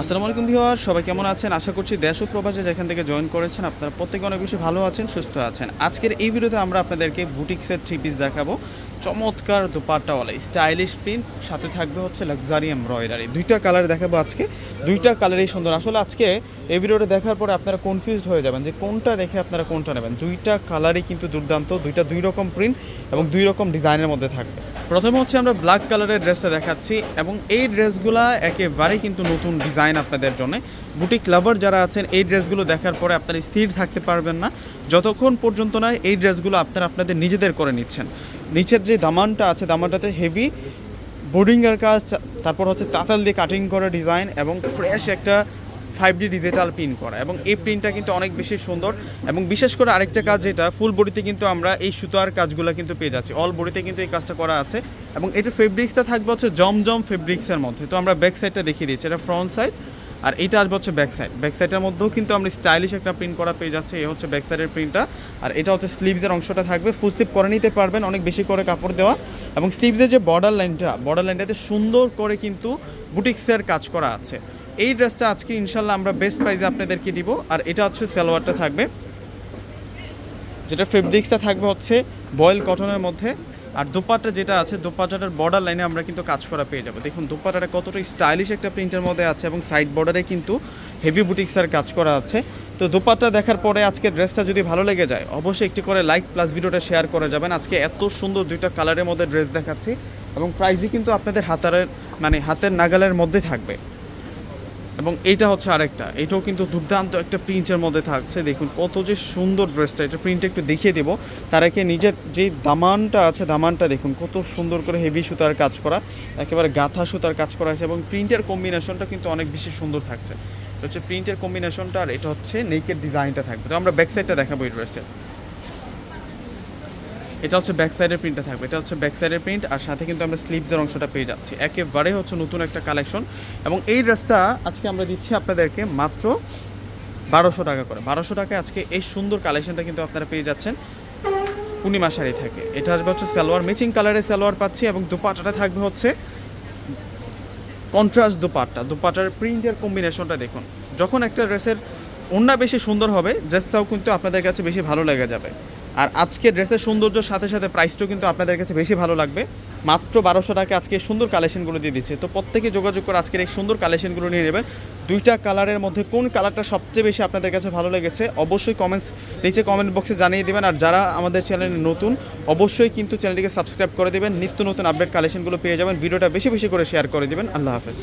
আসসালামু আলাইকুম ভিউয়ার সবাই কেমন আছেন? আশা করছি দেশ ও প্রবাসে যেখান থেকে জয়েন করেছেন, আপনারা প্রত্যেকে অনেক বেশি ভালো আছেন, সুস্থ আছেন। আজকের এই ভিডিওতে আমরা আপনাদেরকে বুটিক্সের থ্রি পিস দেখাবো। চমৎকার দোপাট্টাওয়ালা স্টাইলিশ প্রিন্ট সাথে থাকবে হচ্ছে লাক্সারি এমব্রয়ডারি দুইটা কালার দেখাবো আজকে। দুইটা কালারই সুন্দর। আসলে আজকে এই ভিডিওটা দেখার পরে আপনারা কনফিউজড হয়ে যাবেন যে কোনটা রেখে আপনারা কোনটা নেবেন। দুইটা কালারই কিন্তু দুর্দান্ত, দুইটা দুই রকম প্রিন্ট এবং দুই রকম ডিজাইনের মধ্যে থাকবে। প্রথমে হচ্ছে আমরা ব্ল্যাক কালারের ড্রেসটা দেখাচ্ছি এবং এই ড্রেসগুলা একেবারেই কিন্তু নতুন ডিজাইন আপনাদের জন্য। বুটিক লাভার যারা আছেন, এই ড্রেসগুলো দেখার পরে আপনারা স্থির থাকতে পারবেন না। যতক্ষণ পর্যন্ত না এই ড্রেসগুলো আপনারা আপনাদের নিজেদের করে নিচ্ছেন। নিচের যে দামানটা আছে, দামানটাতে হেভি বোর্ডিংয়ের কাজ, তারপর হচ্ছে তাতাল দিয়ে কাটিং করা ডিজাইন এবং ফ্রেশ একটা ফাইভ ডি ডিজিটাল প্রিন্ট করা। এবং এই প্রিন্টটা কিন্তু অনেক বেশি সুন্দর। এবং বিশেষ করে আরেকটা কাজ যেটা ফুল বডিতে কিন্তু আমরা এই সুতার কাজগুলো কিন্তু পেয়ে যাচ্ছি। অল বডিতে কিন্তু এই কাজটা করা আছে। এবং এটার ফেব্রিক্সটা থাকবে হচ্ছে জমজম ফেব্রিক্সের মধ্যে। তো আমরা ব্যাক সাইডটা দেখিয়ে দিচ্ছি। এটা ফ্রন্ট সাইড আর এটা আসবে হচ্ছে ব্যাক সাইড ব্যাক সাইডের মধ্যেও কিন্তু আমরা স্টাইলিশ একটা প্রিন্ট করা পেয়ে যাচ্ছে। এ হচ্ছে ব্যাক সাইডের প্রিন্টটা আর এটা হচ্ছে স্লিভসের অংশটা থাকবে। ফুল স্লিভ করে নিতে পারবেন, অনেক বেশি করে কাপড় দেওয়া। এবং স্লিভসের যে বর্ডার লাইনটা বর্ডার লাইনটাতে সুন্দর করে কিন্তু বুটিক্সের কাজ করা আছে। এই ড্রেসটা আজকে ইনশাল্লাহ আমরা বেস্ট প্রাইসে আপনাদেরকে দিব, আর এটা হচ্ছে সালোয়ারটা থাকবে। যেটা ফেব্রিক্সটা থাকবে হচ্ছে বয়েল কটনের মধ্যে, আর দোপাট্টা যেটা আছে, দোপাট্টাটার বর্ডার লাইনে আমরা কিন্তু কাজ করা পেয়ে যাব। দেখুন, দোপাট্টাটা কতটা স্টাইলিশ একটা প্রিন্টের মধ্যে আছে, এবং সাইড বর্ডারে কিন্তু হেভি বুটিক্সের কাজ করা আছে। তো দোপাট্টা দেখার পরে আজকে ড্রেসটা যদি ভালো লেগে যায়, অবশ্যই একটি করে লাইক প্লাস ভিডিওটা শেয়ার করে যাবেন। আজকে এত সুন্দর দুইটা কালারের মধ্যে ড্রেস দেখাচ্ছি, এবং প্রাইসই কিন্তু আপনাদের হাতারের মানে হাতের নাগালের মধ্যে থাকবে। এবং এইটা হচ্ছে আরেকটা। এটাও কিন্তু দুর্দান্ত একটা প্রিন্টের মধ্যে থাকছে। দেখুন, কত যে সুন্দর ড্রেসটা। এটা প্রিন্টটা একটু দেখিয়ে দেবো। তার আগে নিজের যেই দামানটা আছে, দামানটা দেখুন, কত সুন্দর করে হেভি সুতার কাজ করা। একেবারে গাঁথা সুতার কাজ করা আছে এবং প্রিন্টের কম্বিনেশনটা কিন্তু অনেক বেশি সুন্দর থাকছে। এটা হচ্ছে প্রিন্টের কম্বিনেশনটা আর এটা হচ্ছে নেকের ডিজাইনটা থাকবে। তো আমরা ব্যাক সাইডটা দেখাবো এই ড্রেসের এটা হচ্ছে ব্যাক সাইডের প্রিন্টটা থাকবে। এটা হচ্ছে ব্যাক সাইডের প্রিন্ট আর সাথে কিন্তু আমরা স্লিভসের অংশটা পেয়ে যাচ্ছি। একেবারে হচ্ছে নতুন একটা কালেকশন এবং এই ড্রেসটা আজকে আমরা দিচ্ছি আপনাদেরকে মাত্র বারোশো টাকা করে। বারোশো টাকায় আজকে এই সুন্দর কালেকশনটা কিন্তু আপনারা পেয়ে যাচ্ছেন পূর্ণিমা শাড়ি থাকে। এটা আসবে হচ্ছে সালোয়ার ম্যাচিং কালারের সালোয়ার পাচ্ছি এবং দুপাটাটা থাকবে হচ্ছে কন্ট্রাস্ট দুপাট্টা। দুপাটার প্রিন্টের কম্বিনেশনটা দেখুন। যখন একটা ড্রেসের ওড়না বেশি সুন্দর হবে ড্রেসটাও কিন্তু আপনাদের কাছে বেশি ভালো লেগে যাবে। আর আজকে ড্রেসের সৌন্দর্যের সাথে সাথে প্রাইসটাও কিন্তু আপনাদের কাছে বেশি ভালো লাগবে। মাত্র বারোশো টাকা আজকে সুন্দর কালেকশনগুলো দিয়ে দিচ্ছে। তো প্রত্যেকে যোগাযোগ করে আজকের এই সুন্দর কালেকশনগুলো নিয়ে নেবেন। দুইটা কালারের মধ্যে কোন কালারটা সবচেয়ে বেশি আপনাদের কাছে ভালো লেগেছে অবশ্যই কমেন্টস নিচে কমেন্ট বক্সে জানিয়ে দেবেন। আর যারা আমাদের চ্যানেলে নতুন, অবশ্যই কিন্তু চ্যানেলটিকে সাবস্ক্রাইব করে দেবেন। নিত্য নতুন আপডেট কালেকশনগুলো পেয়ে যাবেন। ভিডিওটা বেশি বেশি করে শেয়ার করে দেবেন। আল্লাহ হাফেজ।